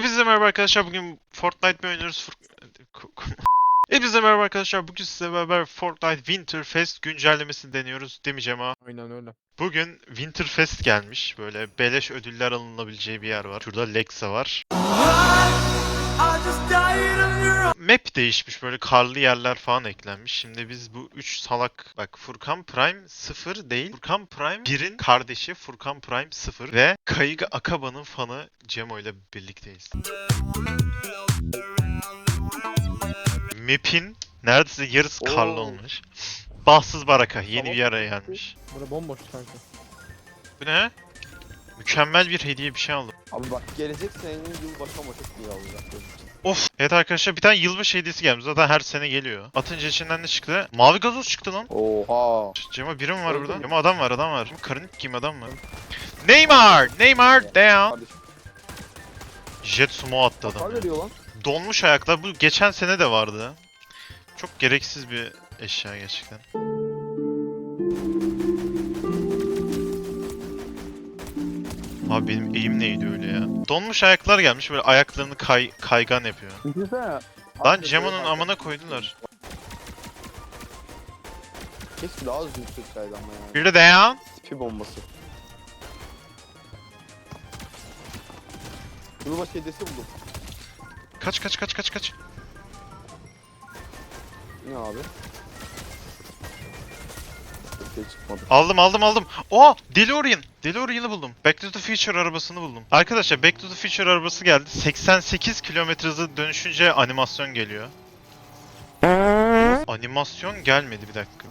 Hepinize merhaba arkadaşlar. Bugün Fortnite mi oynuyoruz? Fur- Hepinize merhaba arkadaşlar. Bugün size beraber Fortnite Winterfest güncellemesini deniyoruz demeyeceğim ama. Aynen öyle. Bugün Winterfest gelmiş. Böyle beleş ödüller alınabileceği bir yer var. Şurada Lexa var. Map değişmiş böyle karlı yerler falan eklenmiş. Şimdi biz bu 3 salak bak Furkan Prime 0 değil. Furkan Prime 1'in kardeşi Furkan Prime 0 ve Kayıga Akaba'nın fanı Cemo ile birlikteyiz. Map'in neredeyse yarısı karlı Oo. olmuş. Bahtsız Baraka yeni Tamam. bir yere gelmiş. Bura bomboş kanka. Bu ne? Mükemmel bir hediye bir şey aldım. Abi bak gelecek senenin yılbaşı ama çok iyi olacak. Of. Evet arkadaşlar bir tane yılbaşı hediyesi gelmiş. Zaten her sene geliyor. Atınca içinden ne çıktı? Mavi gazoz çıktı lan. Oha. Cema biri mi var Öldü burada? mü? Cema adam var adam var. Karınık kim adam var? Neymar! Neymar down! Kardeşim. Jet sumo attı Hasar adam. ya. veriyor lan. Donmuş ayaklar. Bu geçen sene de vardı. Çok gereksiz bir eşya gerçekten. Abi benim eğim neydi öyle ya? Donmuş ayaklar gelmiş böyle ayaklarını kay kaygan yapıyor. Düşünsene. Lan Cemo'nun amına koydular. Keşke daha uzun sürseydi ama yani. Bir de down. Tipi bombası. Yılbaşı hediyesi buldum. Kaç kaç kaç kaç kaç. Ne abi? Şey çıkmadı. Aldım aldım aldım. Oh DeLorean. DeLorean'ı buldum. Back to the Future arabasını buldum. Arkadaşlar Back to the Future arabası geldi. 88 kilometre hızı dönüşünce animasyon geliyor. Animasyon gelmedi bir dakika.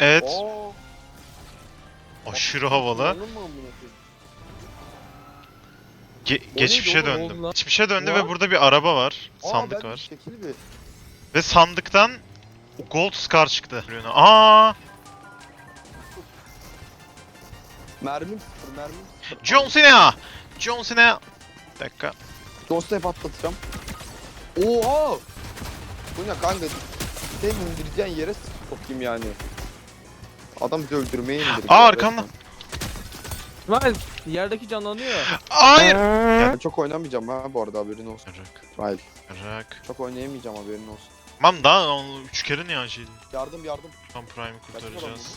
Evet. Oo. Aşırı havalı. Ge- geçmişe neydi döndüm. Geçmişe döndü ve burada bir araba var. Aa, Sandık var. Ve sandıktan Gold Scar çıktı. Aa! Mermim sıfır, mermim sıfır. John Cena! John Cena! Bir dakika. Dosta patlatacağım. Oha! Bu ne kanka? Sen indireceğin yere sokayım yani. Adam bizi öldürmeye indiriyor. Aa, arkamda. İsmail yerdeki canlanıyor. Hayır! Ben çok oynamayacağım ha bu arada haberin olsun. Rak. Hayır. Rak. Çok oynayamayacağım haberin olsun. Tamam daha onu üç kere niye acıydı? Yardım yardım. Tam Prime'ı kurtaracağız.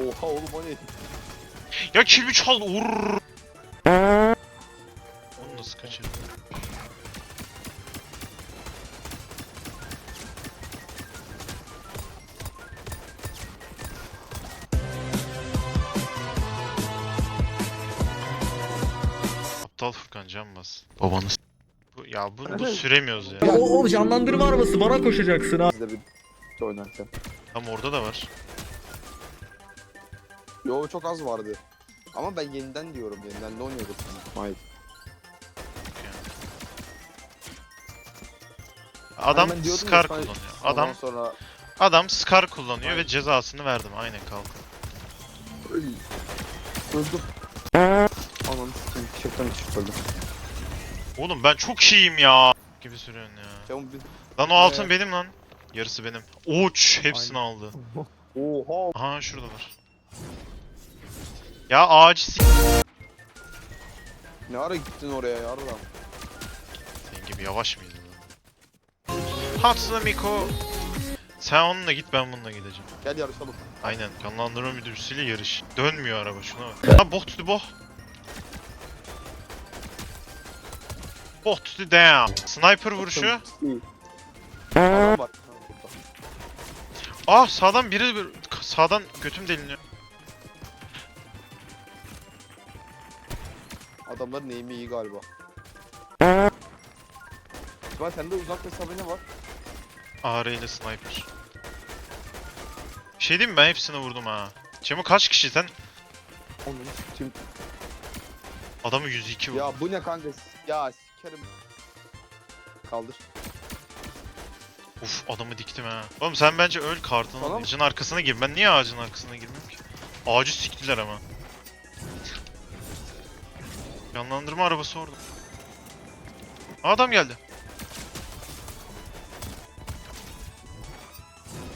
Oha oğlum o ne? Ya kilimi çal vurur. Onu nasıl kaçırdın? Aptal Furkan can bas. Babanı s- bu, ya bu, bu süremiyoruz ya. O, o canlandırma arabası bana koşacaksın ha. Siz de bir bir oynarken. Tam orada da var. Yo çok az vardı. Ama ben yeniden diyorum. Yeniden de oynuyorduk. Hayır. Adam diyordum ya, Scar kullanıyor. Ondan Adam sonra adam Scar kullanıyor ve Aynen. cezasını verdim. Aynen kalk. Öy. öldüm. Ananı sikeyim. Tişörtten öldüm. Oğlum ben çok iyiyim ya. Gibi sürüyorsun ya. Çabuk bir... Lan o altın benim lan. Yarısı benim. Uç hepsini aldı. Oha. Aha şurada var. Ya ağacı s- Ne ara gittin oraya yarram? Senin gibi yavaş mıydın lan? Hatsune Miku. Sen onunla git ben bununla gideceğim. Gel yarışalım. Aynen kanlandırma müdürüsüyle yarış. Dönmüyor araba şuna bak. Ha boh tuttu boh. Boh tuttu down. Sniper vuruşu. Adam var. Ah sağdan biri bir- sağdan götüm deliniyor. Adamların eğimi iyi galiba. İsmail sende uzak mesafe ne var? AR ile sniper. Bir şey diyeyim mi ben hepsini vurdum ha. Cemo kaç kişi sen? Onu sikeyim. Adamı 102 vurdu. Ya bu ne kanka? Ya sikerim. Kaldır. Uf adamı diktim ha. Oğlum sen bence öl kartını Tamam. ağacın arkasına gir. Ben niye ağacın arkasına girmiyorum ki? Ağacı siktiler ama. Canlandırma arabası orada. Adam geldi.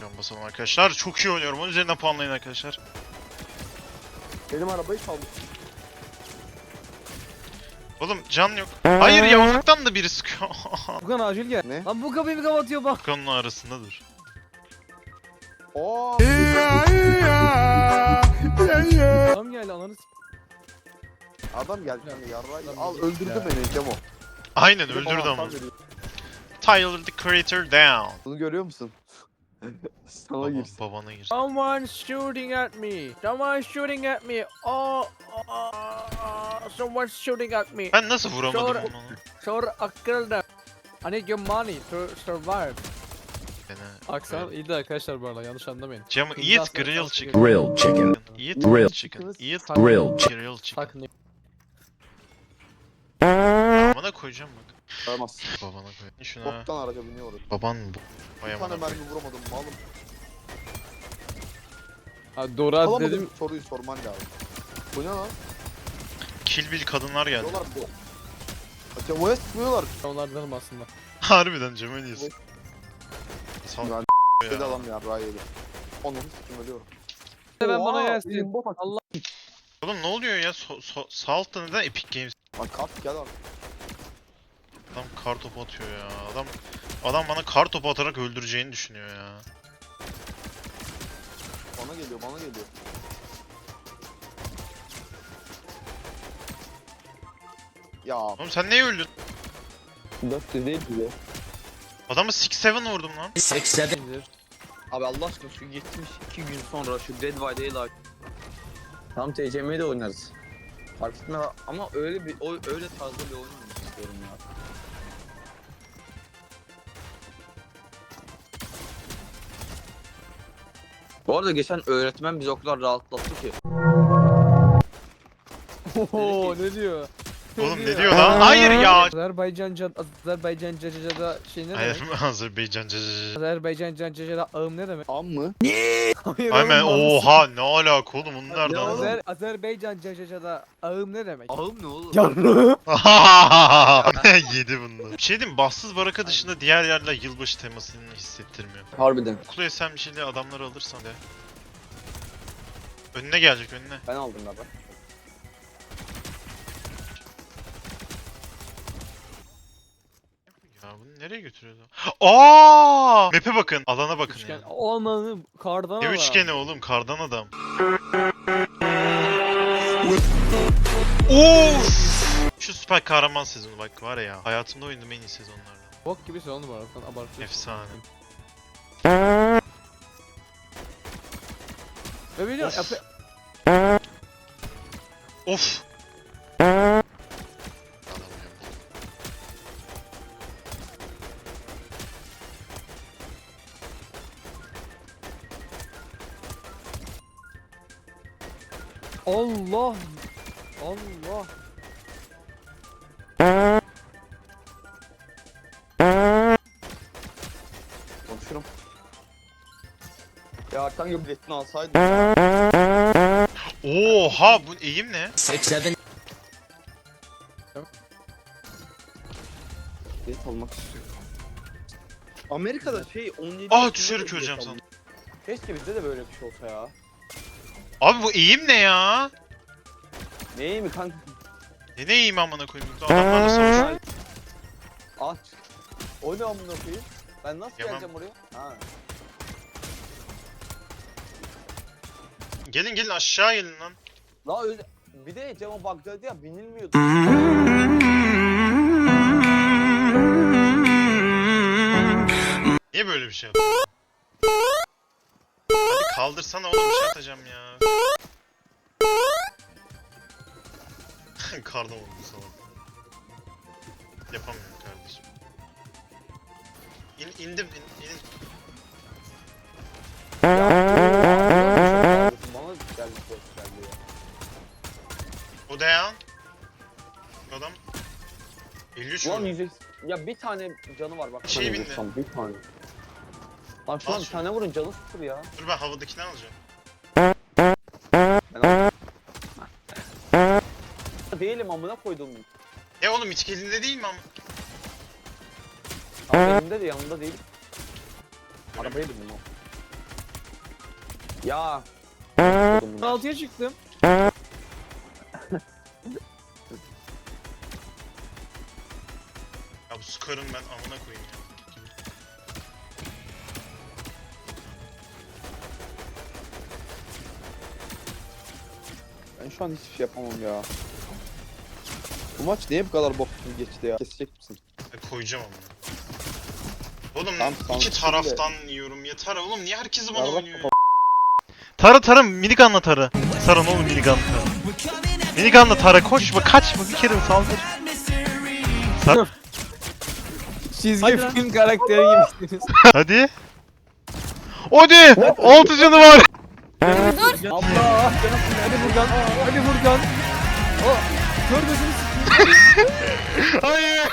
Can basalım arkadaşlar. Çok iyi oynuyorum. Onun üzerinden puanlayın arkadaşlar. Benim arabayı çalmış. Oğlum can yok. Hayır ya uzaktan da biri sıkıyor. Furkan acil gel. Ne? Lan bu kapıyı bir kapatıyor bak. Furkan'ın arasındadır. Oo. Adam geldi ananı s- Adam geldi yani yarrayı. Adam Al öldürdü ya. beni Cemo. Aynen de öldürdü ama. Tyler the Creator down. Bunu görüyor musun? Sana Baba, girsin. babana girsin. Someone shooting at me. Someone shooting at me. Oh, oh, oh, someone shooting at me. Ben nasıl vuramadım Sonra- onu? Sure, I killed them. I need your money to survive. Beni. Aksan iyi de arkadaşlar bu arada yanlış anlamayın. Cem eat çok chicken. Grilled chicken. Eat Grill. grilled chicken. Eat Grilled chicken. grilled chicken. Koyacağım bak. Vermez. Babana koy. Şuna. Boktan araca biniyor. Baban bu. Bir tane mermi vuramadım malım. Ha, Dora Alamadım dedim. soruyu sorman lazım. Bu ne lan? Kill Bill kadınlar geldi. Diyorlar bu. Cemo'ya sıkmıyorlar. Onlardanım aslında. Harbiden Cem en iyisi. Sal Dedi ya. adam yarrağı yedi. Onu sikim ölüyorum. Ben Oha, bana gelsin. Allah. Oğlum ne oluyor ya? So, so, Salt da neden Epic Games? Lan kart gel abi. Adam kar topu atıyor ya. Adam adam bana kar topu atarak öldüreceğini düşünüyor ya. Bana geliyor bana geliyor. Ya Oğlum sen neye öldün? 400 değil bile. Adamı 6-7 vurdum lan. Abi Allah aşkına şu 72 gün sonra şu Dead by Daylight Tam TCM'de de oynarız. Fark etme ama öyle bir o öyle tarzda bir oyun Bu arada geçen öğretmen bizi o kadar rahatlattı ki. Oho ne diyor? Oğlum ne diyor lan? Hayır ya. Azerbaycan can Azerbaycan cacada şey ne Hayır demek? Azerbaycan cacı. Azerbaycan can cacada ağım ne demek? Am mı? Hayır mantıksız. oha ne alaka oğlum bunu Ne nereden oğlum? Azer, Azerbaycan cacada ağım ne demek? Ağım ne oğlum? Yedi bunu. Bir şey diyeyim mi? bahtsız baraka dışında diğer yerler yılbaşı temasını hissettirmiyor. Harbiden. Okulu esen bir şeyle adamları alırsan de. Önüne gelecek önüne. Ben aldım galiba. Ya bunu nereye götürüyordu? Aa! Map'e bakın. Alana bakın Üçgen. ya. Ananı kardan Ne ala. üçgeni oğlum? Kardan adam. Of! Şu süper kahraman sezonu bak var ya. Hayatımda oynadığım en iyi sezonlardan. Bok gibi sonu var sen abartıyorsun. Efsane. Ve biliyorum Of. Of! Allah. Konuşurum. Ya kanka Biletini alsaydın ya. Oha bu eğim ne? Bilet almak istiyorum. Amerika'da şey 17 Ah düşerek öleceğim sandım. keşke bizde de böyle bir şey olsa ya. Abi bu eğim ne ya? Neyi mi kanka? Ne ne eğim amına koyayım? Adamlarla savaşıyor. Aç. O ne amına koyayım? Ben nasıl Yemem. geleceğim oraya? Ha. Gelin gelin aşağı gelin lan. La öyle bir de Cemo Bagdadi ya binilmiyordu. Niye böyle bir şey yaptın? Hadi kaldırsana oğlum bir şey atacağım ya. Kardan oldu salak. Yapamıyorum kardeşim. İn, indim in, in. Bana ses geldi ya. O. Adam. 53 Ulan vurdu. yüzey... Ya bir tane canı var bak. Bir şey Hani bindi. vursam Bir tane. Lan şu Al an bir şunu. tane vurun canı sıfır ya. Dur ben havadakini alacağım. Ben al- Değilim amına koydum. E oğlum hiç elinde değil mi ama? Tam elimde de yanımda değil. Arabaya bindim o. Ya. Koydum bunu. 16'ya çıktım. Ya bu Scar'ın ben amına koyayım ya. Ben şu an hiçbir şey yapamam ya. Bu maç niye bu kadar bok gibi geçti ya? Kesecek misin? Ya koyacağım amına. Oğlum Tamam, tamam, iki taraftan yiyorum yeter oğlum niye herkes bana Yarrak oynuyor ya? kafa- Tara tara minigunla tara. Sarın oğlum minigunla. Minigunla tara koşma kaçma bir kere saldır. Çizgi film karakteri gibisiniz. Hadi. Hadi! Altı canı var. Allah. Hadi Furkan. Hadi Furkan. O kör gözünü. Hayır.